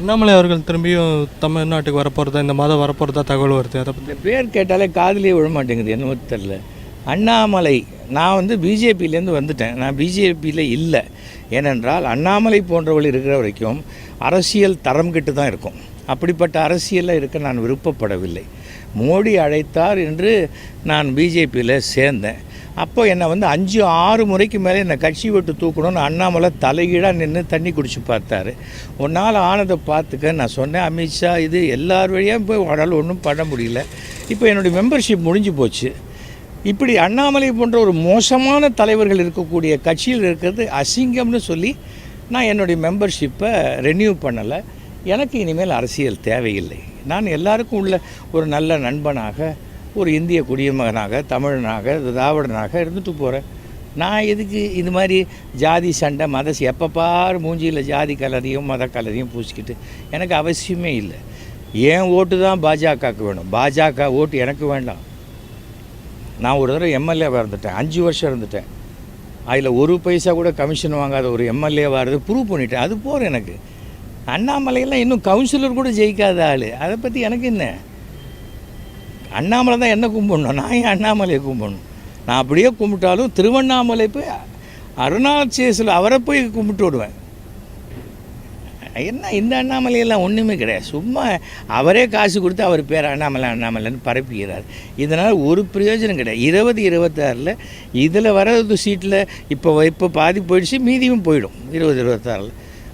அண்ணாமலை அவர்கள் திரும்பியும் தமிழ்நாட்டுக்கு வரப்போகிறதா இந்த மாதம் வரப்போகிறதா தகவல் வருது? அதை பற்றி பேர் கேட்டாலே காதலியே விழ மாட்டேங்குது என்னமோ தெரில அண்ணாமலை நான் வந்து பிஜேபியிலேருந்து வந்துட்டேன். நான் பிஜேபியில் இல்லை. ஏனென்றால் அண்ணாமலை போன்றவர்கள் இருக்கிற வரைக்கும் அரசியல் தரம் கிட்டு தான் இருக்கும். அப்படிப்பட்ட அரசியலில் இருக்க நான் விருப்பப்படவில்லை. மோடி அழைத்தார் என்று நான் பிஜேபியில் சேர்ந்தேன். அப்போ என்னை வந்து அஞ்சு ஆறு முறைக்கு மேலே என்னை கட்சி விட்டு தூக்கணும்னு அண்ணாமலை தலைகீழாக நின்று தண்ணி குடிச்சு பார்த்தாரு. ஒரு நாள் ஆனதை பார்த்துக்க நான் சொன்னேன் அமித்ஷா இது எல்லார் வழியாக போய் உடல் ஒன்றும் பண்ண முடியல. இப்போ என்னுடைய மெம்பர்ஷிப் முடிஞ்சு போச்சு. இப்படி அண்ணாமலை போன்ற ஒரு மோசமான தலைவர்கள் இருக்கக்கூடிய கட்சியில் இருக்கிறது அசிங்கம்னு சொல்லி நான் என்னுடைய மெம்பர்ஷிப்பை ரெனியூ பண்ணலை. எனக்கு இனிமேல் அரசியல் தேவையில்லை. நான் எல்லாருக்கும் உள்ள ஒரு நல்ல நண்பனாக ஒரு இந்திய குடிமகனாக தமிழனாக திராவிடனாக இருந்துட்டு போகிறேன் நான் எதுக்கு இது மாதிரி ஜாதி சண்டை மத எப்போ பாரு மூஞ்சியில் ஜாதி கலரையும் மத கலரையும் பூசிக்கிட்டு எனக்கு அவசியமே இல்லை. என் ஓட்டு தான் பாஜகவுக்கு வேணும்? பாஜக ஓட்டு எனக்கு வேண்டாம். நான் ஒரு தடவை எம்எல்ஏவாக இருந்துட்டேன். அஞ்சு வருஷம் இருந்துட்டேன். அதில் ஒரு பைசா கூட கமிஷன் வாங்காத ஒரு எம்எல்ஏவாக இருந்து ப்ரூவ் பண்ணிட்டேன். அது போகிற எனக்கு. அண்ணாமலையெல்லாம் இன்னும் கவுன்சிலர் கூட ஜெயிக்காத ஆள். அதை பற்றி எனக்கு என்ன? அண்ணாமலை தான் என்ன கும்பிடணும்? நான் ஏன் அண்ணாமலையை கும்பிடணும்? நான் அப்படியே கும்பிட்டாலும் திருவண்ணாமலை போய் அருணாச்சேசில் அவரை போய் கும்பிட்டு விடுவேன் என்ன இந்த அண்ணாமலையெல்லாம் ஒன்றுமே கிடையாது. சும்மா அவரே காசு கொடுத்து அவர் பேர் அண்ணாமலை அண்ணாமலைன்னு பரப்பிக்கிறார். இதனால் ஒரு பிரயோஜனம் கிடையாது. இருபது இருபத்தாறில் இதில் வர்றது சீட்டில் இப்போ இப்போ பாதி போயிடுச்சு மீதியும் போயிடும். இருபது இருபத்தாறில்.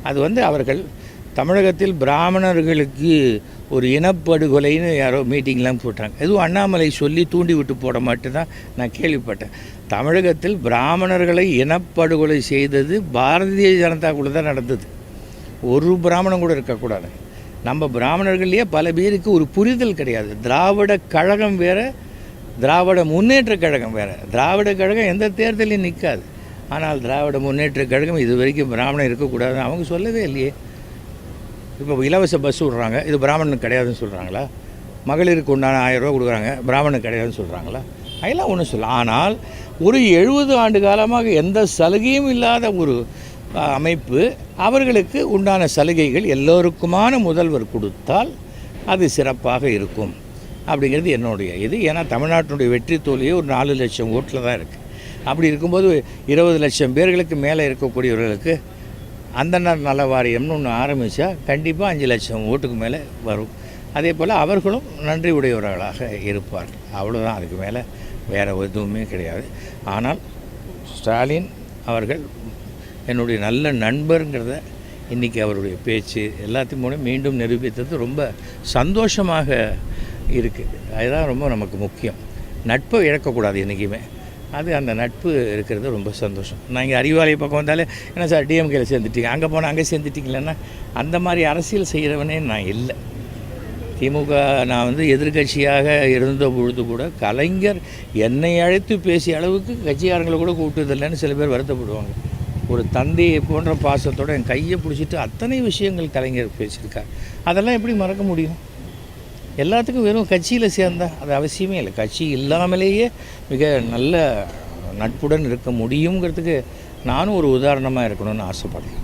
அது வந்து அவர்கள் தமிழகத்தில் பிராமணர்களுக்கு ஒரு இனப்படுகொலைன்னு யாரோ மீட்டிங்லாம் போட்டாங்க. எதுவும் அண்ணாமலை சொல்லி தூண்டி விட்டு போட மாட்டேன் தான் நான் கேள்விப்பட்டேன். தமிழகத்தில் பிராமணர்களை இனப்படுகொலை செய்தது பாரதிய ஜனதா கூட தான் நடந்தது. ஒரு பிராமணன் கூட இருக்கக்கூடாது. நம்ம பிராமணர்கள்லேயே பல பேருக்கு ஒரு புரிதல் கிடையாது. திராவிட கழகம் வேற திராவிட முன்னேற்ற கழகம் வேறு. திராவிட கழகம் எந்த தேர்தலையும் நிற்காது ஆனால் திராவிட முன்னேற்ற கழகம் இது வரைக்கும் பிராமணன் இருக்கக்கூடாதுன்னு அவங்க சொல்லவே இல்லையே. இப்போ இலவச பஸ் விட்றாங்க. இது பிராமணனுக்கு கிடையாதுன்னு சொல்கிறாங்களா மகளிருக்கு உண்டான ஆயிரம் ரூபா கொடுக்குறாங்க. பிராமணனுக்கு கிடையாதுன்னு சொல்கிறாங்களா அதெல்லாம் ஒன்றும் சொல்ல ஆனால் ஒரு எழுபது ஆண்டு காலமாக எந்த சலுகையும் இல்லாத ஒரு அமைப்பு அவர்களுக்கு உண்டான சலுகைகள் எல்லோருக்குமான முதல்வர் கொடுத்தால் அது சிறப்பாக இருக்கும். அப்படிங்கிறது என்னுடைய இது. ஏன்னா தமிழ்நாட்டினுடைய வெற்றி தோல்வியே ஒரு நாலு லட்சம் ஓட்டில் தான் இருக்குது அப்படி இருக்கும்போது இருபது லட்சம் பேர்களுக்கு மேலே இருக்கக்கூடியவர்களுக்கு அந்தனர் நல வாரியம்னு ஒன்று ஆரம்பித்தா கண்டிப்பாக அஞ்சு லட்சம் ஓட்டுக்கு மேலே வரும். அதே போல் அவர்களும் நன்றி உடையவர்களாக இருப்பார்கள் அவ்வளோதான் அதுக்கு மேலே வேறு எதுவுமே கிடையாது. ஆனால் ஸ்டாலின் அவர்கள் என்னுடைய நல்ல நண்பருங்கிறத இன்றைக்கி அவருடைய பேச்சு எல்லாத்தையும் மூலம் மீண்டும் நிரூபித்தது ரொம்ப சந்தோஷமாக இருக்குது அதுதான் ரொம்ப நமக்கு முக்கியம். நட்பை இழக்கக்கூடாது என்றைக்குமே அது அந்த நட்பு இருக்கிறது ரொம்ப சந்தோஷம். நான் இங்கே அறிவாலய பக்கம் வந்தாலே என்ன சார் டிஎம்கேல சேர்ந்துட்டீங்க. அங்கே போனால் அங்கே சேர்ந்துட்டிங்களேன்னா அந்த மாதிரி அரசியல் செய்கிறவனே நான் இல்லை. திமுக நான் வந்து எதிர்க்கட்சியாக இருந்த பொழுது கூட கலைஞர் என்னை அழைத்து பேசிய அளவுக்கு கட்சிக்காரங்களை கூட கூப்பிட்டதில்லைன்னு சில பேர் வருத்தப்படுவாங்க. ஒரு தந்தையை போன்ற பாசத்தோட என் கையை பிடிச்சிட்டு அத்தனை விஷயங்கள் கலைஞர் பேசியிருக்கார். அதெல்லாம் எப்படி மறக்க முடியும்? எல்லாத்துக்கும் வெறும் கட்சியில் சேர்ந்தா அது அவசியமே இல்லை. கட்சி இல்லாமலேயே மிக நல்ல நட்புடன் இருக்க முடியுங்கிறதுக்கு நானும் ஒரு உதாரணமாக இருக்கணும்னு ஆசைப்படுறேன்.